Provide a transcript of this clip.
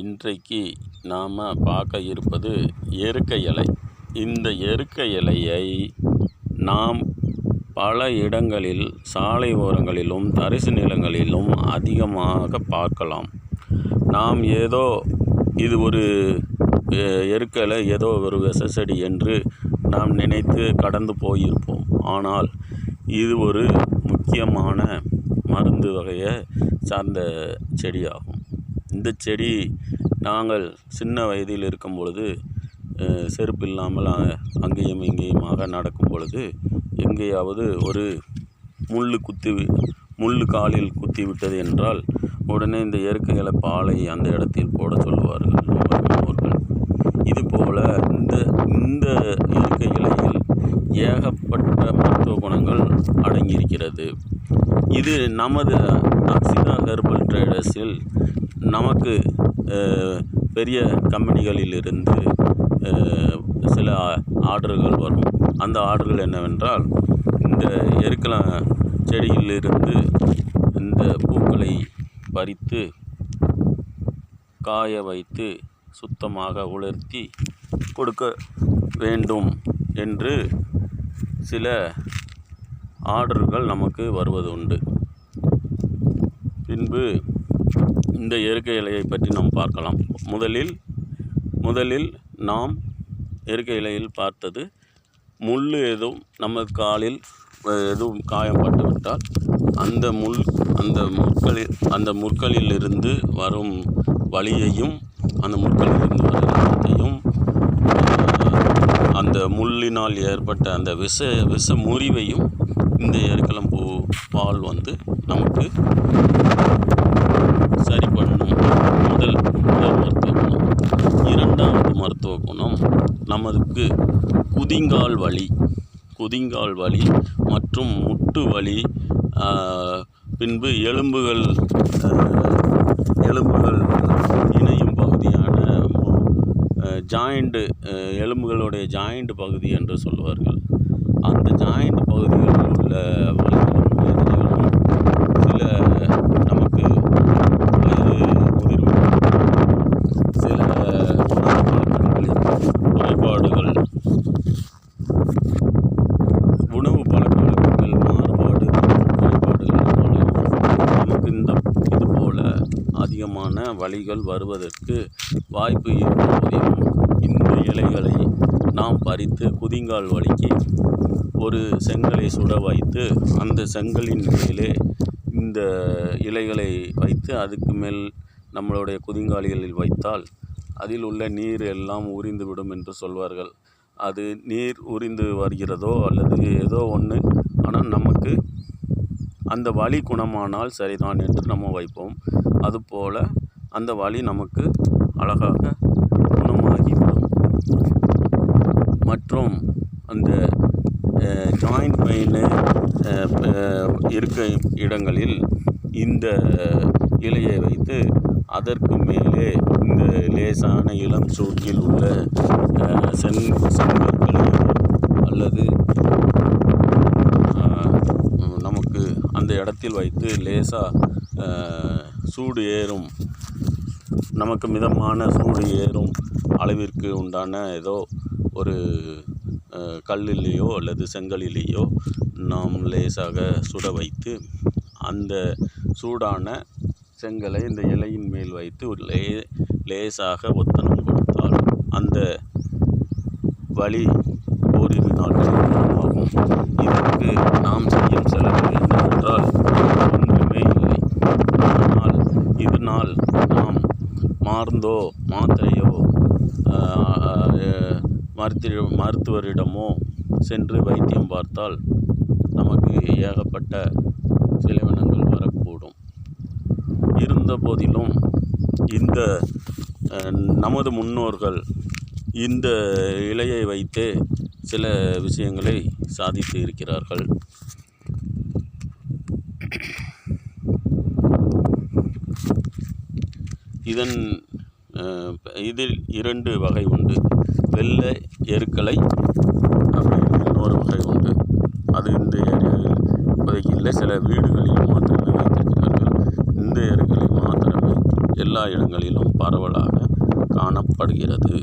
இன்றைக்கு நாம் பார்க்க இருப்பது எருக்க இலை. இந்த எருக்க இலையை நாம் பல இடங்களில் சாலை ஓரங்களிலும் தரிசு நிலங்களிலும் அதிகமாக பார்க்கலாம். நாம் ஏதோ இது ஒரு எருக்கலை எருக்க இலை ஏதோ ஒரு விஷ செடி என்று நாம் நினைத்து கடந்து போயிருப்போம். ஆனால் இது ஒரு முக்கியமான மருந்து வகையை சார்ந்த செடியாகும். இந்த செடி நாங்கள் சின்ன வயதில் இருக்கும் பொழுது செருப்பு இல்லாமல் அங்கேயும் இங்கேயுமாக நடக்கும் பொழுது எங்கேயாவது ஒரு முள் குத்தி வி- முள் காலில் குத்தி விட்டது என்றால் உடனே இந்த இயற்கை பாலை அந்த இடத்தில் போட சொல்லுவார்கள் இதுபோல் முன்னோர்கள். இந்த இந்த இயற்கை இலையில் ஏகப்பட்ட மருத்துவ குணங்கள் அடங்கியிருக்கிறது. இது நமது அக்சிதா ஹெர்பல் ட்ரேடர்ஸில் நமக்கு பெரிய கம்பெனிகளிலிருந்து சில ஆர்டர்கள் வரும். அந்த ஆர்டர்கள் என்னவென்றால் இந்த எருக்கலாம் செடியிலிருந்து இந்த பூக்களை பறித்து காய வைத்து சுத்தமாக உலர்த்தி கொடுக்க வேண்டும் என்று சில ஆர்டர்கள் நமக்கு வருவது உண்டு பின்பு இந்த இயற்கை இலையை பற்றி நாம் பார்க்கலாம். முதலில் முதலில் நாம் இயற்கை இலையில் பார்த்தது முள் எதுவும் நம்ம காலில் எதுவும் காயப்பட்டு விட்டால் அந்த முள் அந்த முற்களில் அந்த முற்களிலிருந்து வரும் வழியையும் அந்த முற்களிலிருந்து வரும் ரத்தத்தையும் அந்த முள்ளினால் ஏற்பட்ட அந்த விஷ விஷ முறிவையும் இந்த எருக்களம்பூ பால் வந்து நமக்கு குணம் நமக்கு குதிங்கால் வலி. குதிங்கால் வலி மற்றும் முட்டு வலி பின்பு எலும்புகள் எலும்புகள் இணையும் பகுதியான ஜாயிண்ட்டு எலும்புகளுடைய ஜாயிண்ட் பகுதி என்று சொல்வார்கள் அந்த ஜாயிண்ட் பகுதிகளில் உள்ள இந்த இதுபோல் அதிகமான வலிகள் வருவதற்கு வாய்ப்பு இருக்கும் இந்த இலைகளை நாம் பறித்து குதிங்கால் வலிக்கு ஒரு செங்கலை சுட வைத்து அந்த செங்கலின் மேலே இந்த இலைகளை வைத்து அதுக்கு மேல் நம்மளுடைய குதிங்காலிகளில் வைத்தால் அதில் உள்ள நீர் எல்லாம் உறிந்துவிடும் என்று சொல்வார்கள். அது நீர் உறிந்து வருகிறதோ அல்லது ஏதோ ஒன்று ஆனால் நமக்கு அந்த வலி குணமானால் சரிதான் என்று நம்ம வைப்போம். அதுபோல் அந்த வலி நமக்கு அழகாக குணமாகிவிடும். மற்றும் அந்த ஜாயிண்ட் பெயின் இருக்க இடங்களில் இந்த இலையை வைத்து அதற்கு மேலே இந்த லேசான இளம் சூட்டில் உள்ள அஹ், செங்கற்களையோ அல்லது அந்த இடத்தில் வைத்து லேசாக சூடு ஏறும். நமக்கு மிதமான சூடு ஏறும் அளவிற்கு உண்டான ஏதோ ஒரு கல்லிலேயோ அல்லது செங்கலிலேயோ நாம் லேசாக சுட வைத்து அந்த சூடான செங்கலை இந்த இலையின் மேல் வைத்து ஒரு லே லேசாக ஒத்தனம் கொடுத்தால் அந்த வலி ஓரிரு நாட்களில் இதற்கு நாம் செய்யும் செலவு என்னவென்றால் ஒன்றுமே இல்லை ஆனால் இதனால் நாம் மருந்தோ மாத்திரையோ மருத்துவ மருத்துவரிடமோ சென்று வைத்தியம் பார்த்தால் நமக்கு ஏகப்பட்ட செலவினங்கள் வரக்கூடும். இருந்த போதிலும் இந்த நமது முன்னோர்கள் இந்த இலையை வைத்தே சில விஷயங்களை சாதித்து இருக்கிறார்கள். இதன் இதில் இரண்டு வகை உண்டு. வெள்ளை எருக்களை அப்படின்னு இன்னொரு வகை உண்டு. அது இந்த ஏரியாவில் இப்போதைக்கு இல்லை. சில வீடுகளில் மாத்திரமே வைத்திருக்கிறார்கள். இந்த எருக்களை மாத்திரமே எல்லா இடங்களிலும் பரவலாக காணப்படுகிறது.